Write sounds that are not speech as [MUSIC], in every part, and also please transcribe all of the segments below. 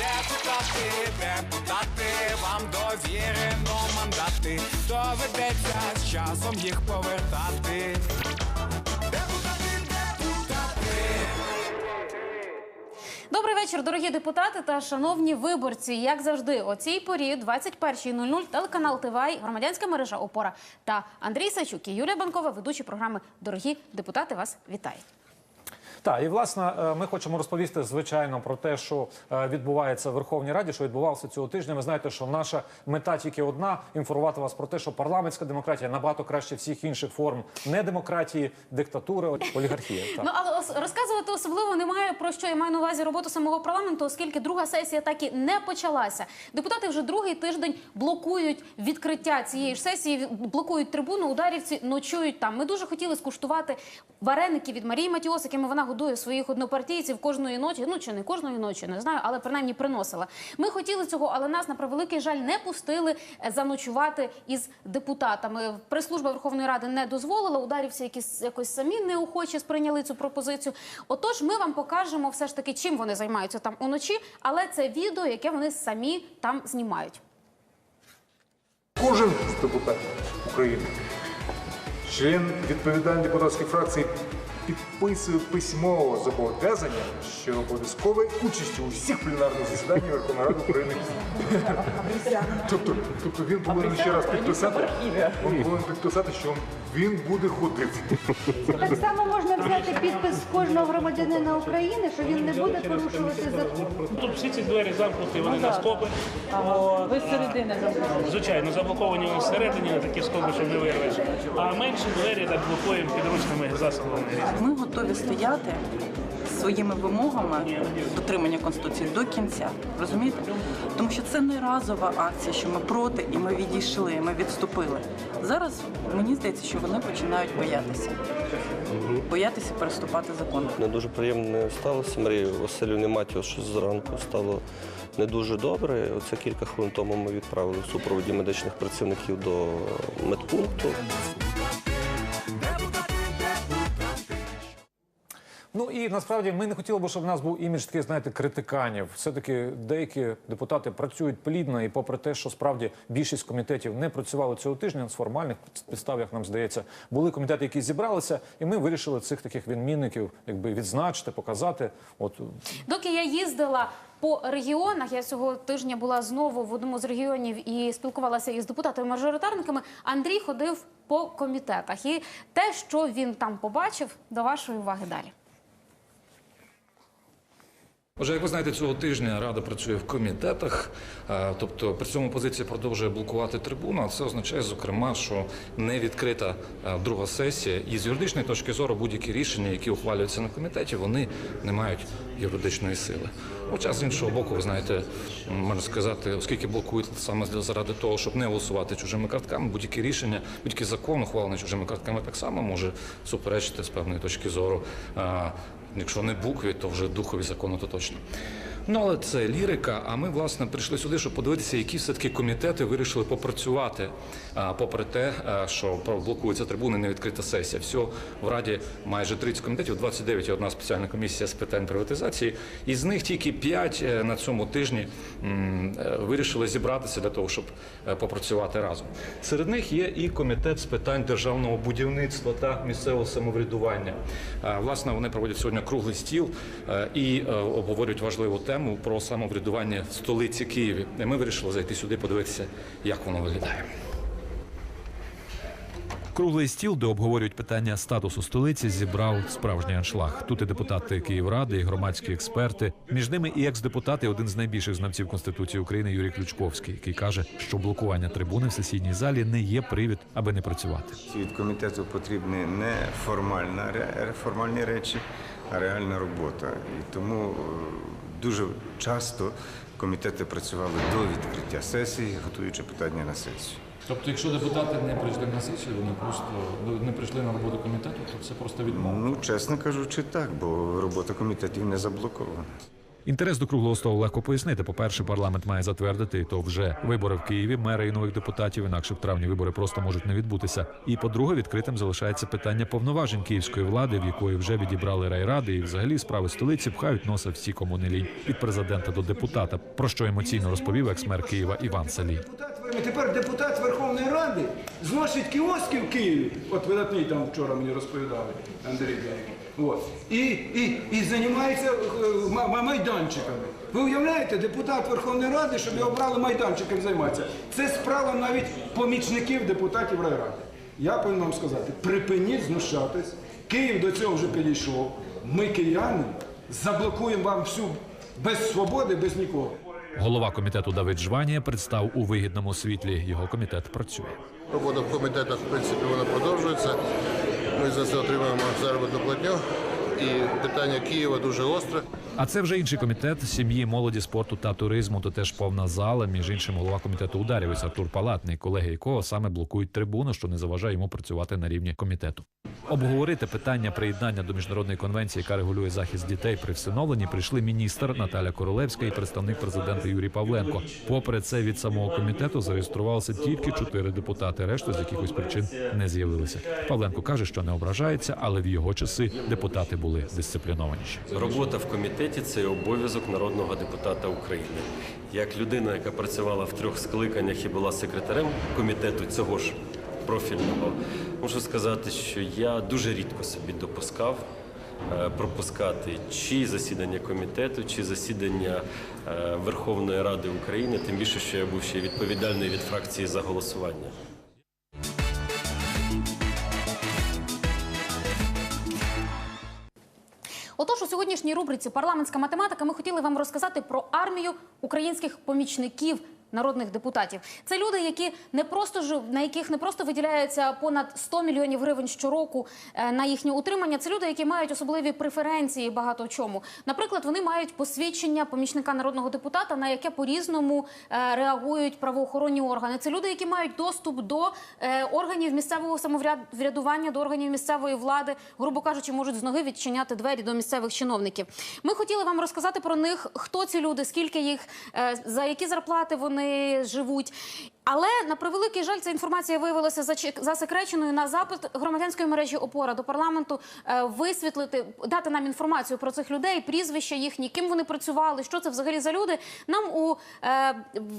Депутати, депутати, вам довірено мандати. Доведеться з часом їх повертати. Депутати, депутати. Добрий вечір, дорогі депутати та шановні виборці. Як завжди, о цій порі, 21.00, телеканал ТВАЙ, громадянська мережа Опора та Андрій Сачук і Юлія Банкова, ведучі програми Дорогі депутати. Вас вітають. Так, і власне е, ми хочемо розповісти звичайно про те, що е, відбувається в Верховній Раді, що відбувалося цього тижня. Ви знаєте, що наша мета тільки одна інформувати вас про те, що парламентська демократія набагато краще всіх інших форм не демократії, диктатури, олігархії. Ну але розказувати особливо немає про що я маю на увазі роботу самого парламенту, оскільки друга сесія так і не почалася. Депутати вже другий тиждень блокують відкриття цієї ж сесії, блокують трибуну. Ударівці ночують там. Ми дуже хотіли скуштувати вареники від Марії Матіос, якими вона годує своїх однопартійців кожної ночі. Ну чи не кожної ночі, не знаю, але принаймні приносила. Ми хотіли цього, але нас на превеликий жаль не пустили е, заночувати із депутатами. Прес-служба Верховної Ради не дозволила. Ударівці якісь якось самі неохоче сприйняли цю пропозицію. Отож, ми вам покажемо все ж таки, чим вони займаються там уночі, але це відео, яке вони самі там знімають. Кожен з депутатів України, член відповідальної депутатської фракції, підписує письмове зобов'язання, що обов'язкової участі у всіх пленарних засіданнях Верховної Ради України. Тобто, тобто він повинен ще раз підписати, він повинен підписати, що він буде ходити. Так само можна взяти підпис кожного громадянина України, що він не буде порушувати закон. Тут всі ці двері замкнуті, вони на скоби. Ви з середини. Звичайно, заблоковані вони всередині на такі скоби, що не вирвеш. А менші двері так блокуємо підручними засобами різними. Ми готові стояти своїми вимогами дотримання конституції до кінця. Розумієте? Тому що це не разова акція, що ми проти і ми відійшли, ми відступили. Зараз мені здається, що вони починають боятися. Боятися переступати закон. Не дуже приємно сталося. Марії Василівні Матіос щось зранку стало не дуже добре. Оце кілька хвилин тому ми відправили в супроводі медичних працівників до медпункту. Ну і насправді ми не хотіли б, щоб в нас був імідж таких, знаєте, критиканів. Все-таки деякі депутати працюють плідно, і попри те, що справді більшість комітетів не працювали цього тижня з формальних підстав, як нам здається, були комітети, які зібралися, і ми вирішили цих таких відмінників якби відзначити, показати. От Доки я їздила по регіонах, я цього тижня була знову в одному з регіонів і спілкувалася із депутатами-мажоритарниками. Андрій ходив по комітетах, і те, що він там побачив, до вашої уваги далі. Отже, як ви знаєте, цього тижня Рада працює в комітетах, тобто при цьому позиція продовжує блокувати трибуну. А це означає, зокрема, що не відкрита друга сесія. І з юридичної точки зору будь-які рішення, які ухвалюються на комітеті, вони не мають юридичної сили. Хоча з іншого боку, ви знаєте, можна сказати, оскільки блокують саме заради того, щоб не голосувати чужими картками, будь-які рішення, будь-який закон, ухвалений чужими картками, так само може суперечити з певної точки зору. Якщо не букві, то вже духові закону, то точно. Ну, але це лірика. А ми, власне, прийшли сюди, щоб подивитися, які все-таки комітети вирішили попрацювати, попри те, що блокується трибуни, не відкрита сесія. Всього в Раді майже 30 комітетів, 29 і одна спеціальна комісія з питань приватизації. Із них тільки 5 е, на цьому тижні е, вирішили зібратися для того, щоб е, попрацювати разом. Серед них є і комітет з питань державного будівництва та місцевого самоврядування. Власне, вони проводять сьогодні круглий стіл і обговорюють важливу тему про самоврядування в столиці Києві. І Ми вирішили зайти сюди, подивитися, як воно виглядає. Круглий стіл, де обговорюють питання статусу столиці, зібрав справжній аншлаг. Тут і депутати Київради, і громадські експерти. Між ними і екс-депутат, і один з найбільших знавців Конституції України Юрій Ключковський, який каже, що блокування трибуни в сесійній залі не є привід, аби не працювати. Від комітету потрібні не формальна, формальні речі, а реальна робота. І тому е, дуже часто комітети працювали до відкриття сесії, готуючи питання на сесію. Тобто, якщо депутати не прийшли на сесію, вони просто не прийшли на роботу комітету, то це просто відмова. Ну, чесно кажучи, так, бо робота комітетів не заблокована. Інтерес до круглого столу легко пояснити. По-перше, парламент має затвердити то вже вибори в Києві, мера і нових депутатів. Інакше в травні вибори просто можуть не відбутися. І по-друге, відкритим залишається питання повноважень київської влади, в якої вже відібрали райради, і взагалі справи столиці пхають носа всі, кому від президента до депутата. Про що емоційно розповів екс-мер Києва Іван Салій. Тепер депутат Верховної Ради зносить кіоски в Києві. От видатний там вчора мені розповідали Андрій Деякий. От. І, і, і займається е, ма- ма- майданчиками. Ви уявляєте, депутат Верховної Ради, щоб його брали майданчиком займатися. Це справа навіть помічників депутатів райради. Я повинен вам сказати, припиніть знущатись. Київ до цього вже підійшов. Ми, кияни, заблокуємо вам всю без свободи, без нікого. Голова комітету Давид Жванія представ у вигідному світлі. Його комітет працює. Робота в комітетах, в принципі, вона продовжується. Ми за це отримуємо заробітну платню. І питання Києва дуже гостре. А це вже інший комітет сім'ї, молоді, спорту та туризму. То теж повна зала. Між іншим, голова комітету ударівець Артур Палатний, колеги якого саме блокують трибуну, що не заважає йому працювати на рівні комітету. Обговорити питання приєднання до міжнародної конвенції, яка регулює захист дітей при всиновленні, прийшли міністр Наталя Королевська і представник президента Юрій Павленко. Попри це, від самого комітету зареєструвалося тільки чотири депутати. Решта з якихось причин не з'явилися. Павленко каже, що не ображається, але в його часи депутати були дисциплінованіші. Робота в комітеті це обов'язок народного депутата України. Як людина, яка працювала в трьох скликаннях і була секретарем комітету цього ж профільного, можу сказати, що я дуже рідко собі допускав е, пропускати чи засідання комітету, чи засідання е, Верховної Ради України, тим більше, що я був ще відповідальний від фракції за голосування. Отож, у сьогоднішній рубриці парламентська математика ми хотіли вам розказати про армію українських помічників. Народних депутатів це люди, які не просто жив, на яких не просто виділяється понад 100 мільйонів гривень щороку е, на їхнє утримання. Це люди, які мають особливі преференції багато в чому. Наприклад, вони мають посвідчення помічника народного депутата, на яке по-різному е, реагують правоохоронні органи. Це люди, які мають доступ до е, органів місцевого самоврядування, до органів місцевої влади, грубо кажучи, можуть з ноги відчиняти двері до місцевих чиновників. Ми хотіли вам розказати про них, хто ці люди, скільки їх, за які зарплати вони живуть. Але на превеликий жаль, ця інформація виявилася засекреченою на запит громадянської мережі опора до парламенту е, висвітлити, дати нам інформацію про цих людей, прізвища їхні, ким вони працювали, що це взагалі за люди. Нам у е,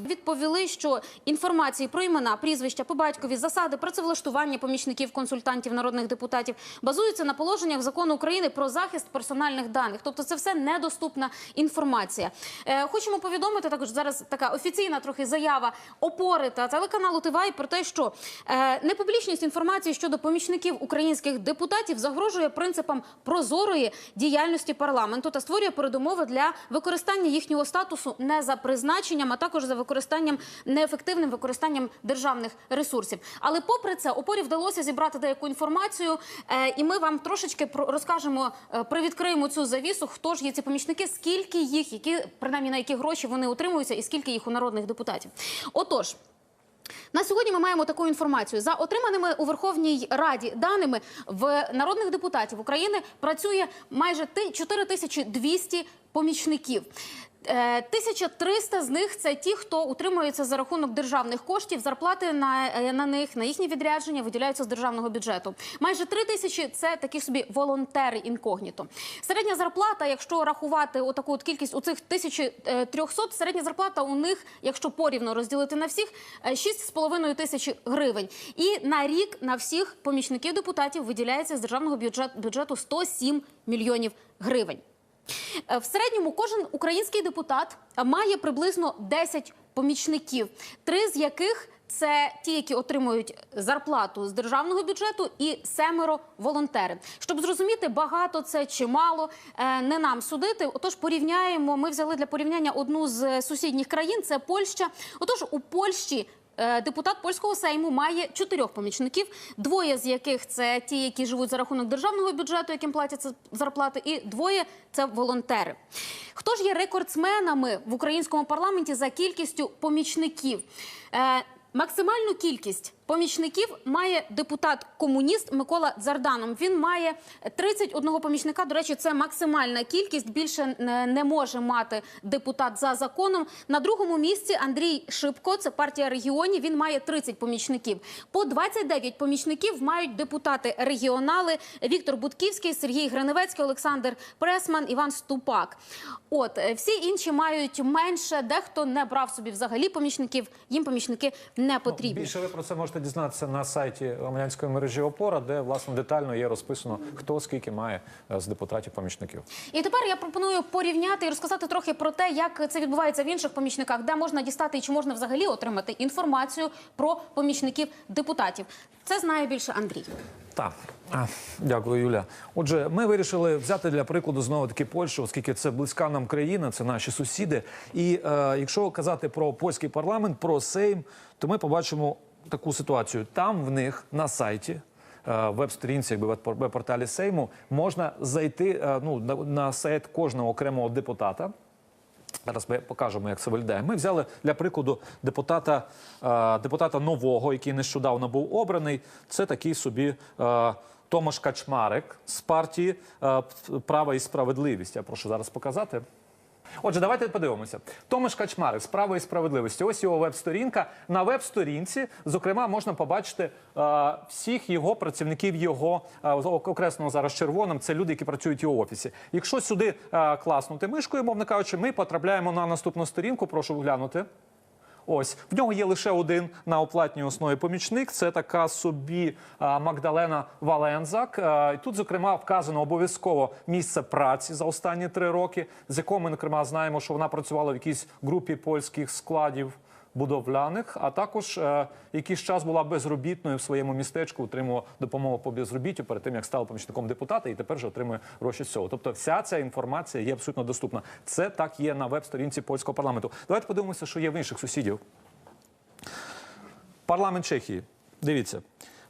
відповіли, що інформації про імена, прізвища по батькові, засади працевлаштування помічників, консультантів, народних депутатів базуються на положеннях закону України про захист персональних даних. Тобто, це все недоступна інформація. Е, хочемо повідомити також зараз така офіційна трохи заява опори та телеканалу ТВАЙ про те, що е, непублічність інформації щодо помічників українських депутатів загрожує принципам прозорої діяльності парламенту та створює передумови для використання їхнього статусу не за призначенням, а також за використанням неефективним використанням державних ресурсів. Але попри це опорі вдалося зібрати деяку інформацію, е, і ми вам трошечки про- розкажемо, е, привідкриємо цю завісу. Хто ж є ці помічники, скільки їх, які принаймні на які гроші вони утримуються, і скільки їх у народних депутатів. Отож. На сьогодні ми маємо таку інформацію. За отриманими у Верховній Раді даними в народних депутатів України працює майже ти- 4200 помічників. Е, 1300 з них це ті, хто утримується за рахунок державних коштів. Зарплати на, е, на них, на їхні відрядження виділяються з державного бюджету. Майже 3 тисячі це такі собі волонтери інкогніто. Середня зарплата, якщо рахувати отаку от кількість у цих 1300, середня зарплата у них, якщо порівно розділити на всіх, е, 6,5 тисячі гривень. І на рік на всіх помічників депутатів виділяється з державного бюджет- бюджету 107 мільйонів гривень. Е, В середньому кожен український депутат е, має приблизно 10 помічників, три з яких це ті, які отримують зарплату з державного бюджету, і семеро волонтери. Щоб зрозуміти, багато це чи мало, е, не нам судити. Отож, порівняємо. Ми взяли для порівняння одну з сусідніх країн. Це Польща. Отож, у Польщі. Е, Депутат польського сейму має чотирьох помічників, двоє з яких це ті, які живуть за рахунок державного бюджету, яким платяться зарплати, і двоє це волонтери. Хто ж є рекордсменами в українському парламенті за кількістю помічників? Е, Максимальну кількість помічників має депутат комуніст Микола Дзарданов. Він має 31 помічника. До речі, це максимальна кількість. Більше не- може мати депутат за законом. На другому місці Андрій Шипко, це партія регіонів. Він має 30 помічників. По 29 помічників мають депутати регіонали Віктор Будківський, Сергій Гриневецький, Олександр Пресман, Іван Ступак. От е, всі інші мають менше. Дехто не брав собі взагалі помічників. Їм помічники не потрібні. Більше ви про це можете дізнатися на сайті громадянської мережі Опора, де власне детально є розписано, хто скільки має е, з депутатів помічників. І тепер я пропоную порівняти і розказати трохи про те, як це відбувається в інших помічниках, де можна дістати і чи можна взагалі отримати інформацію про помічників депутатів. Це знає більше Андрій. Так, дякую, Юля. Отже, ми вирішили взяти для прикладу знову таки Польщу, оскільки це близька нам країна, це наші сусіди. І е, якщо казати про польський парламент, про Сейм, то ми побачимо таку ситуацію. Там в них на сайті. е, Веб-сторінці, якби веб- веб-порталі Сейму можна зайти е, ну, на, на сайт кожного окремого депутата. Зараз ми покажемо, як це виглядає. Ми взяли для прикладу депутата, е, депутата нового, який нещодавно був обраний. Це такий собі Томаш Качмарик з партії Права і справедливість. Я прошу зараз показати. Отже, давайте подивимося. Томаш Качмарик з «Право і справедливості. Ось його веб-сторінка. На веб-сторінці, зокрема, можна побачити е, всіх його працівників, його е, окреслено зараз червоним. Це люди, які працюють в офісі. Якщо сюди е, класнути мишкою, мовно кажучи, ми потрапляємо на наступну сторінку. Прошу глянути. Ось в нього є лише один на оплатній основі помічник. Це така собі Магдалена Валензак. Тут, зокрема, вказано обов'язково місце праці за останні три роки, з якого ми, зокрема, знаємо, що вона працювала в якійсь групі польських складів. Будовляних, а також е, якийсь час була безробітною в своєму містечку, отримувала допомогу по безробіттю перед тим, як стала помічником депутата, і тепер же отримує гроші з цього. Тобто, вся ця інформація є абсолютно доступна. Це так є на веб-сторінці польського парламенту. Давайте подивимося, що є в інших сусідів. Парламент Чехії. Дивіться.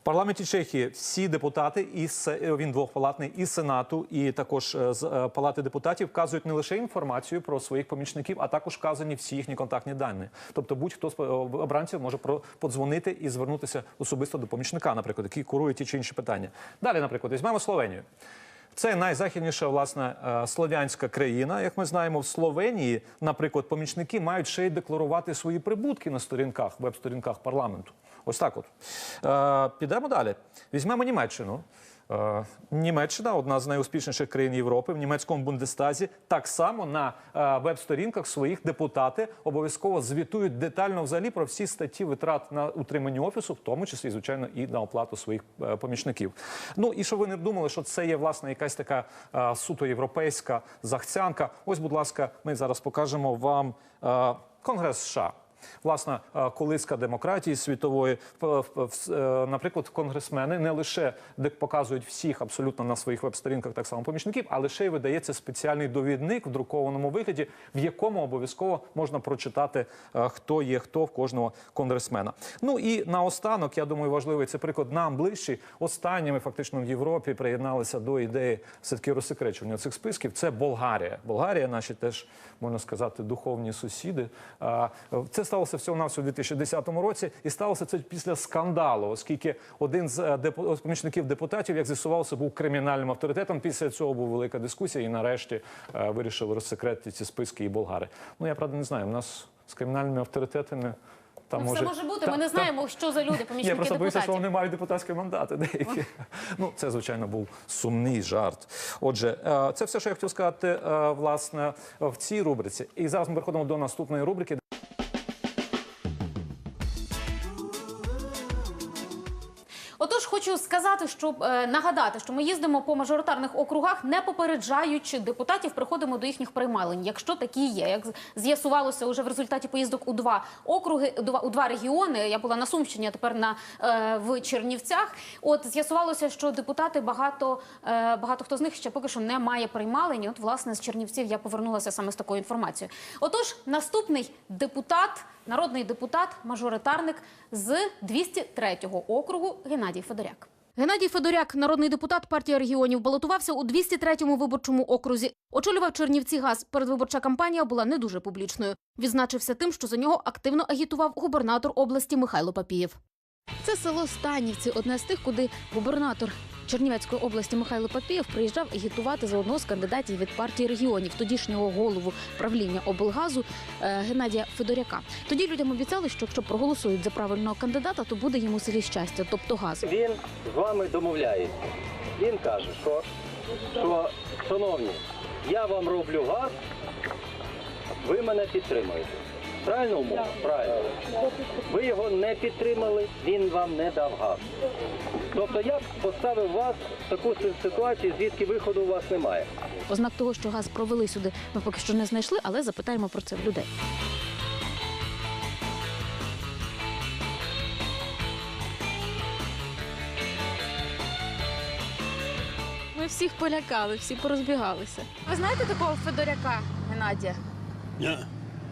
В парламенті Чехії всі депутати із Се- він двохпалатний із сенату, і також е, з е, палати депутатів вказують не лише інформацію про своїх помічників, а також вказані всі їхні контактні дані. Тобто, будь-хто з е, обранців може подзвонити і звернутися особисто до помічника, наприклад, який курує ті чи інші питання. Далі, наприклад, візьмемо Словенію. Це найзахідніша власне е, слов'янська країна. Як ми знаємо, в Словенії, наприклад, помічники мають ще й декларувати свої прибутки на сторінках, веб-сторінках парламенту. Ось так от. Е, підемо далі. Візьмемо Німеччину. Е, Німеччина одна з найуспішніших країн Європи в німецькому бундестазі. Так само на е, веб-сторінках своїх депутати обов'язково звітують детально взагалі про всі статті витрат на утримання офісу, в тому числі, звичайно, і на оплату своїх е, помічників. Ну і щоб ви не думали, що це є власне якась така е, суто європейська захцянка. Ось, будь ласка, ми зараз покажемо вам е, Конгрес США. Власна е, колиска демократії світової, в- е, наприклад, конгресмени не лише показують всіх абсолютно на своїх веб-сторінках так само помічників, а лише й видається спеціальний довідник в друкованому вигляді, в якому обов'язково можна прочитати, е, хто є хто в кожного конгресмена. Ну і наостанок, я думаю, важливий це приклад нам ближчий. Останніми фактично в Європі приєдналися до ідеї все таки розсекречування цих списків. Це Болгарія. Болгарія, наші теж можна сказати, духовні сусіди. Це сталося всього навсього у 2010 році, і сталося це після скандалу, оскільки один з е, помічників депутатів, як з'ясувалося, був кримінальним авторитетом. Після цього була велика дискусія, і нарешті е, вирішили розсекретити ці списки і болгари. Ну я правда не знаю. У нас з кримінальними авторитетами. Там Ну, все може бути. Ми не знаємо, що за люди, [LAUGHS] я помічники просто боюся, що вони мають депутатські мандати деякі. [LAUGHS] Ну, це, звичайно, був сумний жарт. Отже, е, це все, що я хотів сказати, власне, в цій рубриці. І зараз ми переходимо до наступної рубрики. Хочу сказати, що е, нагадати, що ми їздимо по мажоритарних округах, не попереджаючи депутатів, приходимо до їхніх приймалень, якщо такі є. Як з'ясувалося уже в результаті поїздок у два округи, два, у два регіони. Я була на Сумщині, а тепер на е, в Чернівцях. От з'ясувалося, що депутати багато е, багато хто з них ще поки що не має приймалень. От власне з Чернівців я повернулася саме з такою інформацією. Отож, наступний депутат, народний депутат, мажоритарник з 203-го округу Геннадій Федоряк. Геннадій Федоряк, народний депутат партії регіонів, балотувався у 203-му виборчому окрузі. Очолював Чернівці газ. Передвиборча кампанія була не дуже публічною. Відзначився тим, що за нього активно агітував губернатор області Михайло Папієв. Це село Станівці, одне з тих, куди губернатор Чернівецької області Михайло Папієв приїжджав агітувати за одного з кандидатів від партії регіонів, тодішнього голову правління облгазу е, Геннадія Федоряка. Тоді людям обіцяли, що якщо проголосують за правильного кандидата, то буде йому селі щастя, тобто газ. Він з вами домовляється. Він каже, що, що шановні, я вам роблю газ, ви мене підтримуєте. Правильно умова? Правильно. Ви його не підтримали, він вам не дав газ. Тобто я поставив вас в таку ситуацію, звідки виходу у вас немає. Ознак того, що газ провели сюди, ми поки що не знайшли, але запитаємо про це в людей. Ми всіх полякали, всі порозбігалися. Ви знаєте такого Федоряка Геннадія? Ні.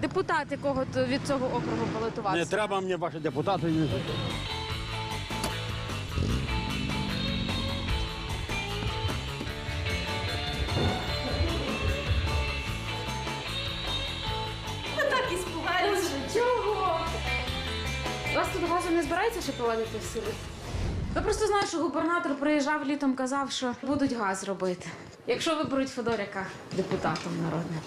Депутат, якого від цього округу балотувався? Не треба мені ваші депутати. Вас тут газу не збирається ще проводити в селі? Я просто знаю, що губернатор приїжджав літом, казав, що будуть газ робити. Якщо виберуть Федоряка депутатом народним.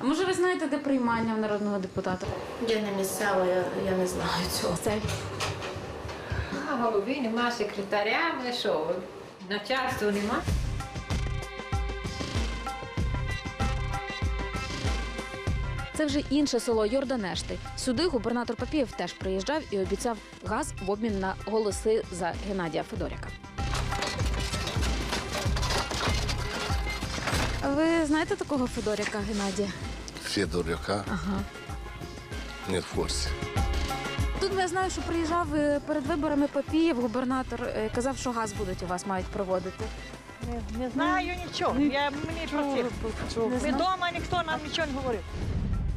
А може ви знаєте, де приймання в народного депутата? Я не місцева, я, я не знаю цього. Це А голові нема секретаря, ми що, начальства нема? Це вже інше село Йорданешти. Сюди губернатор Папієв теж приїжджав і обіцяв газ в обмін на голоси за Геннадія Федоряка. Ви знаєте такого Федоряка Геннадія? Федоряка Ага. не в курсі. Тут я знаю, що приїжджав е, перед виборами Папієв, губернатор е, казав, що газ будуть у вас мають проводити. Не, не знаю нічого. Я мені про це. Відомо, ніхто нам нічого не говорив.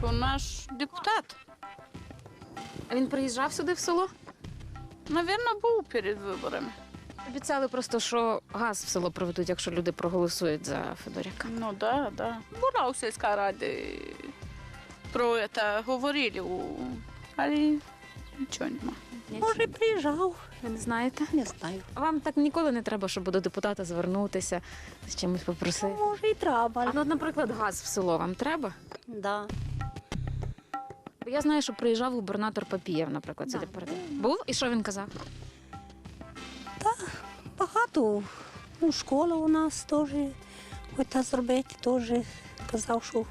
То наш депутат. А він приїжджав сюди в село? Навірно, був перед виборами. Обіцяли просто, що газ в село проведуть, якщо люди проголосують за Федоряка. Ну да, да. Була у сільській раді про це говорили, але нічого нема. Може, приїжджав. Ви не знаєте? Не знаю. А вам так ніколи не треба, щоб до депутата звернутися, з чимось попросити? Може, і треба. А ну, от, наприклад, газ в село вам треба? Да. Бо я знаю, що приїжджав губернатор Папієв, наприклад, сюди перед. Був? І що він казав? Багато. Ну, школа у нас теж хоча зробити, теж казав, що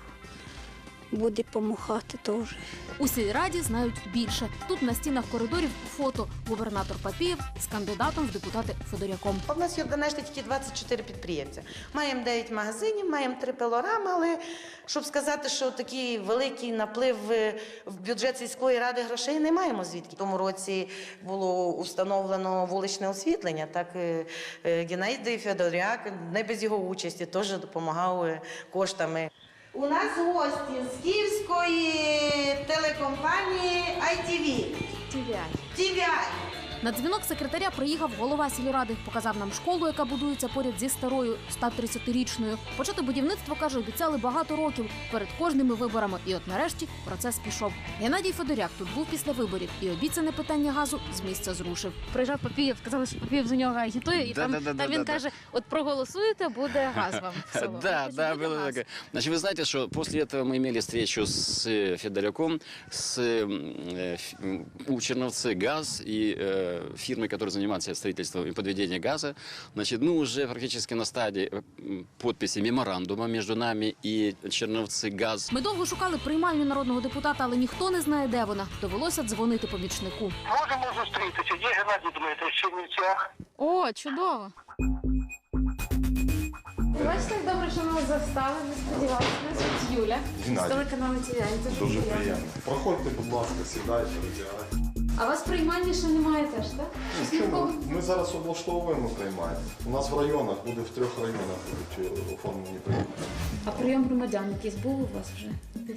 буде допомагати теж. У сільраді знають більше. Тут на стінах коридорів фото губернатор Папієв з кандидатом в депутати Федоряком. У нас є в Донешті тільки 24 підприємця. Маємо 9 магазинів, маємо 3 пилорами, але щоб сказати, що такий великий наплив е, в бюджет сільської ради грошей не маємо звідки. В тому році було установлено вуличне освітлення. Так е, е, Геннадій Федоряк не без його участі теж допомагав коштами. У нас гості з київської телекомпанії ITV. TVI. TVI. На дзвінок секретаря приїхав голова сільради, показав нам школу, яка будується поряд зі старою 130-річною. Почати будівництво каже, обіцяли багато років перед кожними виборами. І от нарешті процес пішов. Геннадій Федоряк тут був після виборів і обіцяне питання газу з місця зрушив. Приїжджав Папієв, сказали, що Папієв за нього агітує, і Да, там, да, да, там да, він да, каже: от проголосуєте, буде газ вам. в село. Да, да, было такое. Значит, вы знаете, что после этого мы имели встречу с э, Федоряком, с м, э, ф- м, у Черновцы газ и э, фирмой, которая занимается строительством и подведением газа. Значит, мы уже практически на стадии э, м, подписи меморандума между нами и Черновцы газ. Ми довго шукали приймальню народного депутата, але ніхто не знає, де вона. Довелося дзвонити помічнику. Можемо зустрітися. Є Геннадій Дмитрович в Чернівцях. О, чудово. Бачите, як добре, що ми вас застали, не сподівалися. Мене звуть Юля. Геннадій. З телеканалу ТВ. Дуже приємно. Проходьте, будь ласка, сідайте, роздягайте. А вас приймальні ще немає теж, так? Щось Чому? Ми зараз облаштовуємо приймання. У нас в районах буде в трьох районах будуть е, оформлені приймання. А прийом громадян якийсь був у вас вже?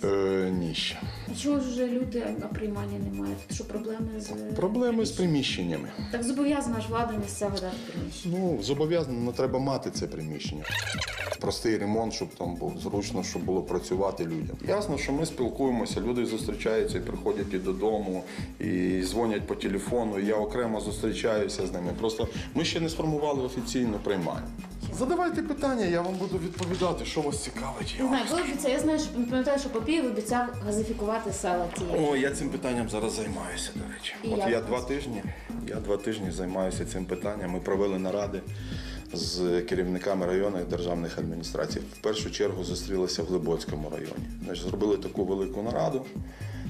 Е, ні ще. А чого ж вже люди, а приймальні немає? Тут що проблеми з Проблеми з приміщеннями. так зобов'язана ж влада місцева дати приміщення. Ну, зобов'язано, не треба мати це приміщення. Простий ремонт, щоб там було зручно, щоб було працювати людям. Ясно, що ми спілкуємося, люди зустрічаються і приходять і додому, і з дзвонять по телефону, я окремо зустрічаюся з ними. Просто ми ще не сформували офіційну приймальню. Задавайте питання, я вам буду відповідати, що вас цікавить. Не знаю, ви обіцяли, я знаю, що пам'ятаю, що Попієв обіцяв газифікувати села ті. О, я цим питанням зараз займаюся, до речі. І От як я два тижні, я два тижні займаюся цим питанням. Ми провели наради з керівниками районних державних адміністрацій. В першу чергу зустрілися в Глибоцькому районі. Значить, зробили таку велику нараду.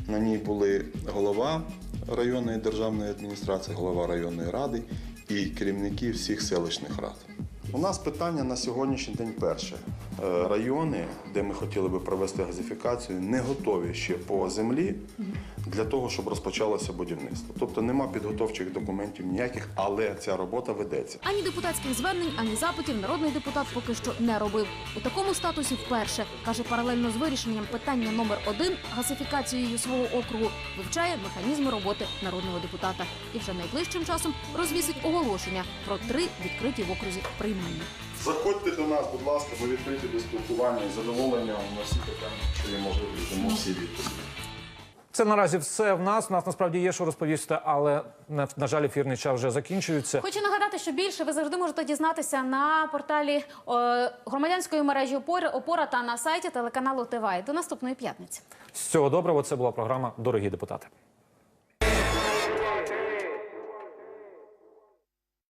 На ній були голова районної державної адміністрації, голова районної ради і керівники всіх селищних рад. У нас питання на сьогоднішній день перше. Е, Райони, де ми хотіли би провести газифікацію, не готові ще по землі для того, щоб розпочалося будівництво. Тобто нема підготовчих документів ніяких, але ця робота ведеться. Ані депутатських звернень, ані запитів народний депутат поки що не робив. У такому статусі вперше каже, паралельно з вирішенням питання номер один газифікацією свого округу вивчає механізми роботи народного депутата і вже найближчим часом розвісить оголошення про три відкриті в окрузі приймальні. Заходьте до нас, будь ласка, ми відкриті до спілкування і задоволення на всі питання, що є можливість, дамо всі відповіді. Це наразі все в нас. У нас насправді є що розповісти, але на, на жаль, ефірний час вже закінчується. Хочу нагадати, що більше ви завжди можете дізнатися на порталі громадянської мережі «Опора», опора та на сайті телеканалу ТВА. До наступної п'ятниці. Всього доброго. Це була програма Дорогі депутати.